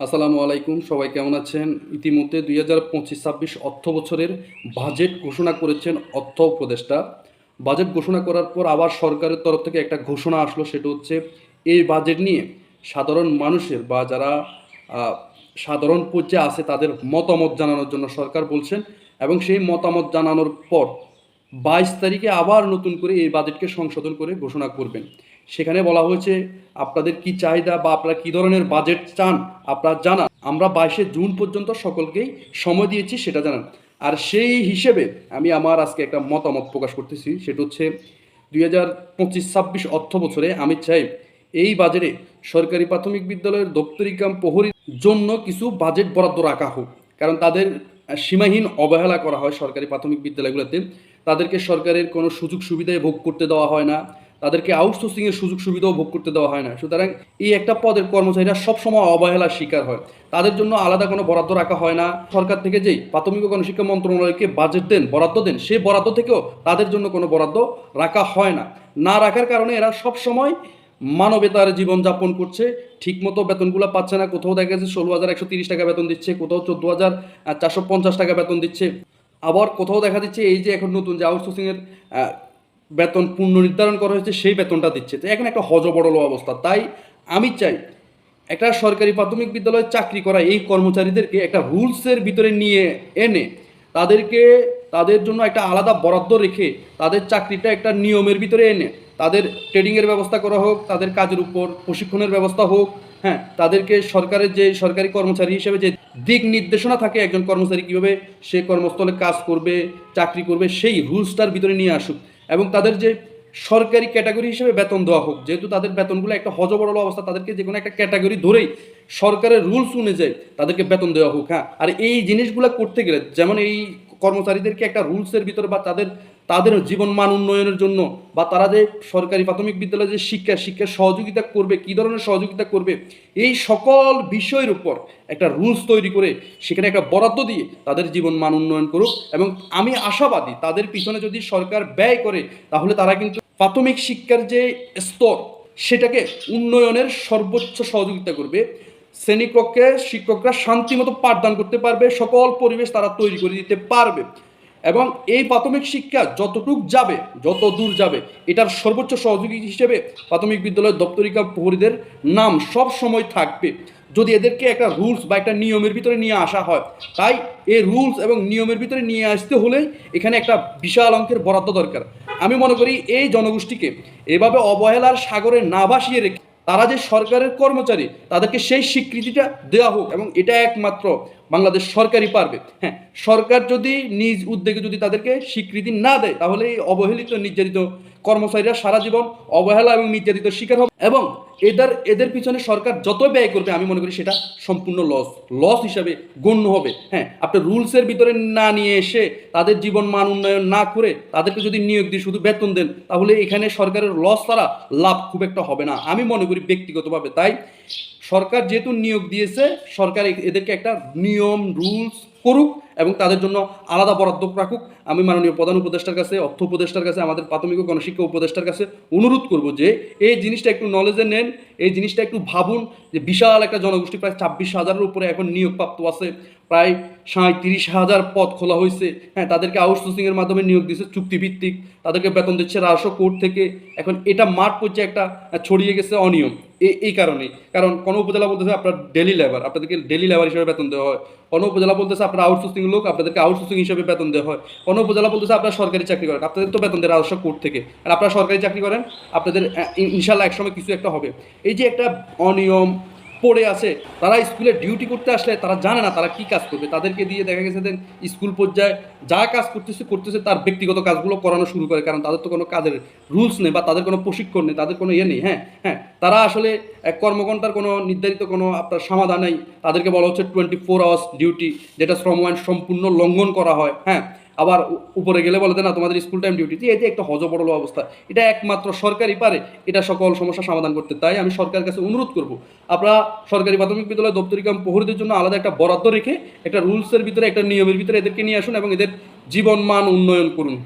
আসসালামু আলাইকুম, সবাই কেমন আছেন? ইতিমধ্যে দুই হাজার পঁচিশ ছাব্বিশ অর্থ বছরের বাজেট ঘোষণা করেছেন অর্থ উপদেষ্টা। বাজেট ঘোষণা করার পর আবার সরকারের তরফ থেকে একটা ঘোষণা আসলো, সেটা হচ্ছে এই বাজেট নিয়ে সাধারণ মানুষের বা যারা সাধারণ পর্যায়ে আছে তাদের মতামত জানানোর জন্য সরকার বলছেন এবং সেই মতামত জানানোর পর বাইশ তারিখে আবার নতুন করে এই বাজেটকে সংশোধন করে ঘোষণা করবেন। সেখানে বলা হয়েছে, আপনাদের কি চাহিদা বা আপনারা কী ধরনের বাজেট চান, আপনারা জানান। আমরা বাইশে জুন পর্যন্ত সকলকেই সময় দিয়েছি, সেটা জানান। আর সেই হিসেবে আমি আমার আজকে একটা মতামত প্রকাশ করতেছি, সেটা হচ্ছে দুই হাজার পঁচিশ ছাব্বিশ অর্থ বছরে আমি চাই, এই বাজেটে সরকারি প্রাথমিক বিদ্যালয়ের দপ্তরিকাম প্রহরীর জন্য কিছু বাজেট বরাদ্দ রাখা হোক। কারণ তাদের সীমাহীন অবহেলা করা হয় সরকারি প্রাথমিক বিদ্যালয়গুলোতে। তাদেরকে সরকারের কোনো সুযোগ সুবিধায় ভোগ করতে দেওয়া হয় না। তাদেরকে আউটসোর্সিংয়ের সুযোগ সুবিধাও ভোগ করতে দেওয়া হয় না। সুতরাং এই একটা পদের কর্মচারীরা সবসময় অবহেলার শিকার হয়। তাদের জন্য আলাদা কোনো বরাদ্দ রাখা হয় না। সরকার থেকে যেই প্রাথমিক ও গণশিক্ষা মন্ত্রণালয়কে বাজেট দেন, বরাদ্দ দেন, সেই বরাদ্দ থেকেও তাদের জন্য কোনো বরাদ্দ রাখা হয় না। না রাখার কারণে এরা সবসময় মানবেতার জীবনযাপন করছে। ঠিকমতো বেতনগুলো পাচ্ছে না। কোথাও দেখা যাচ্ছে ষোলো হাজার একশো তিরিশ টাকা বেতন দিচ্ছে, কোথাও চোদ্দ হাজার চারশো পঞ্চাশ টাকা বেতন দিচ্ছে। আবার কোথাও দেখা যাচ্ছে এই যে এখন নতুন যে আউটসোর্সিংয়ের বেতন পূর্ণ নির্ধারণ করা হয়েছে, সেই বেতনটা দিচ্ছে। তো এখন একটা হজবড়ল অবস্থা। তাই আমি চাই একটা সরকারি প্রাথমিক বিদ্যালয়ে চাকরি করা এই কর্মচারীদেরকে একটা রুলসের ভিতরে নিয়ে এনে তাদেরকে, তাদের জন্য একটা আলাদা বরাদ্দ রেখে তাদের চাকরিটা একটা নিয়মের ভিতরে এনে তাদের ট্রেডিংয়ের ব্যবস্থা করা হোক, তাদের কাজের উপর প্রশিক্ষণের ব্যবস্থা হোক হ্যাঁ তাদেরকে সরকারের যে সরকারি কর্মচারী হিসেবে যে দিক নির্দেশনা থাকে, একজন কর্মচারী কীভাবে সে কর্মস্থলে কাজ করবে, চাকরি করবে, সেই রুলসটার ভিতরে নিয়ে আসুক। এবং তাদের যে সরকারি ক্যাটাগরি হিসেবে বেতন দেওয়া হোক, যেহেতু তাদের বেতনগুলো একটা হজবরল অবস্থা, তাদেরকে যে কোনো একটা ক্যাটাগরি ধরেই সরকারের রুলস অনুযায়ী তাদেরকে বেতন দেওয়া হোক হ্যাঁ। আর এই জিনিসগুলো করতে গেলে, যেমন এই কর্মচারীদেরকে একটা রুলসের ভিতরে বা তাদের তাদের জীবন মান উন্নয়নের জন্য বা তারা যে সরকারি প্রাথমিক বিদ্যালয়ে যে শিক্ষা, শিক্ষার সহযোগিতা করবে, কী ধরনের সহযোগিতা করবে, এই সকল বিষয়ের উপর একটা রুলস তৈরি করে সেখানে একটা বরাদ্দ দিয়ে তাদের জীবন মান উন্নয়ন করুক এবং আমি আশাবাদী তাদের পিছনে যদি সরকার ব্যয় করে, তাহলে তারা কিন্তু প্রাথমিক শিক্ষার যে স্তর, সেটাকে উন্নয়নের সর্বোচ্চ সহযোগিতা করবে। শ্রেণীকক্ষে শিক্ষকরা শান্তিমতো পাঠদান করতে পারবে, সকল পরিবেশ তারা তৈরি করে দিতে পারবে। এবং এই প্রাথমিক শিক্ষা যতটুক যাবে, যত দূর যাবে, এটার সর্বোচ্চ সহযোগী হিসেবে প্রাথমিক বিদ্যালয়ের দপ্তরিকা প্রহরীদের নাম সব সময় থাকবে। যদি এদেরকে একটা রুলস বা একটা নিয়মের ভিতরে নিয়ে আসা হয়, তাই এই রুলস এবং নিয়মের ভিতরে নিয়ে আসতে হলে এখানে একটা বিশাল অঙ্কের বরাদ্দ দরকার। আমি মনে করি এই জনগোষ্ঠীকে এভাবে অবহেলার সাগরে না ভাসিয়ে রেখে তারা যে সরকারের কর্মচারী, তাদেরকে সেই স্বীকৃতিটা দেওয়া হোক এবং এটা একমাত্র বাংলাদেশ সরকারই পারবে। হ্যাঁ সরকার যদি নিজ উদ্যোগে যদি তাদেরকে স্বীকৃতি না দেয়, তাহলে এই অবহেলিত নির্যাতিত কর্মচারীরা সারা জীবন অবহেলা এবং নির্যাতিত শিকার হবে এবং এদের এদের পিছনে সরকার যত ব্যয় করবে, আমি মনে করি সেটা সম্পূর্ণ লস লস হিসাবে গণ্য হবে। হ্যাঁ আপনি রুলসের ভিতরে না নিয়ে এসে তাদের জীবন মান উন্নয়ন না করে তাদেরকে যদি নিয়োগ দিয়ে শুধু বেতন দেন, তাহলে এখানে সরকারের লস ছাড়া লাভ খুব একটা হবে না, আমি মনে করি ব্যক্তিগতভাবে। তাই সরকার যেহেতু নিয়োগ দিয়েছে, সরকার এদেরকে একটা নিয়ম রুলস করুক এবং তাদের জন্য আলাদা বরাদ্দ রাখুক। আমি মাননীয় প্রধান উপদেষ্টার কাছে, অর্থ উপদেষ্টার কাছে, আমাদের প্রাথমিক গণশিক্ষা উপদেষ্টার কাছে অনুরোধ করব যে, এই জিনিসটা একটু নলেজে নেন এই জিনিসটা একটু ভাবুন যে বিশাল একটা জনগোষ্ঠী, প্রায় ছাব্বিশ হাজারের উপরে এখন নিয়োগপ্রাপ্ত আছে, প্রায় সাঁত্রিশ হাজার পদ খোলা হয়েছে। হ্যাঁ তাদেরকে আউটসোর্সিংয়ের মাধ্যমে নিয়োগ দিচ্ছে চুক্তিভিত্তিক, তাদেরকে বেতন দিচ্ছে রাজস্ব কোর্ট থেকে। এখন এটা মাঠ পর্যায়ে একটা ছড়িয়ে গেছে অনিয়ম। এই এই কারণেই কারণ কোনো উপজেলা বলতেছে আপনার ডেলি লেবার আপনাদেরকে ডেলি লেবার হিসেবে বেতন দেওয়া হয়। কোনো উপজেলা বলতেছে আপনার আউটসোর্সিং লোক, আপনাদেরকে আউটসোর্সিং হিসেবে বেতন দেওয়া হয়। কোনো উপজেলা বলতেছে আপনারা সরকারি চাকরি করেন, আপনাদের তো বেতন দেয় রাজস্ব কোর্ট থেকে। আর আপনারা সরকারি চাকরি করেন, আপনাদের ইনশাল্লাহ একসময় কিছু একটা হবে। এই যে একটা অনিয়ম পড়ে আছে, তারা স্কুলে ডিউটি করতে আসলে তারা জানে না তারা কি কাজ করবে। তাদেরকে দিয়ে দেখা গেছে দেন স্কুল পর্যায়ে যা কাজ করতেছে করতেছে তার ব্যক্তিগত কাজগুলো করানো শুরু করে, কারণ তাদের তো কোনো কাজের রুলস নেই বা তাদের কোনো প্রশিক্ষণ নেই, তাদের কোনো ইয়ে নেই হ্যাঁ হ্যাঁ তারা আসলে এক কর্মঘণ্টার কোনো নির্ধারিত কোনো আপনার সমাধান নেই। তাদেরকে বলা হচ্ছে টোয়েন্টি ফোর আওয়ার্স ডিউটি যেটা শ্রম আইন সম্পূর্ণ লঙ্ঘন করা হয় হ্যাঁ। আবার উপরে গেলে বলে না, তোমাদের স্কুল টাইম ডিউটি এই যে একটা হজবড়ল অবস্থা। এটা একমাত্র সরকারই পারে, এটা সকল সমস্যা সমাধান করতে। তাই আমি সরকারের কাছে অনুরোধ করব, আপনারা সরকারি প্রাথমিক বিদ্যালয় দপ্তরিকাম প্রহরীদের জন্য আলাদা একটা বরাদ্দ রেখে, একটা রুলসের ভিতরে, একটা নিয়মের ভিতরে এদেরকে নিয়ে আসুন এবং এদের জীবন মান উন্নয়ন করুন।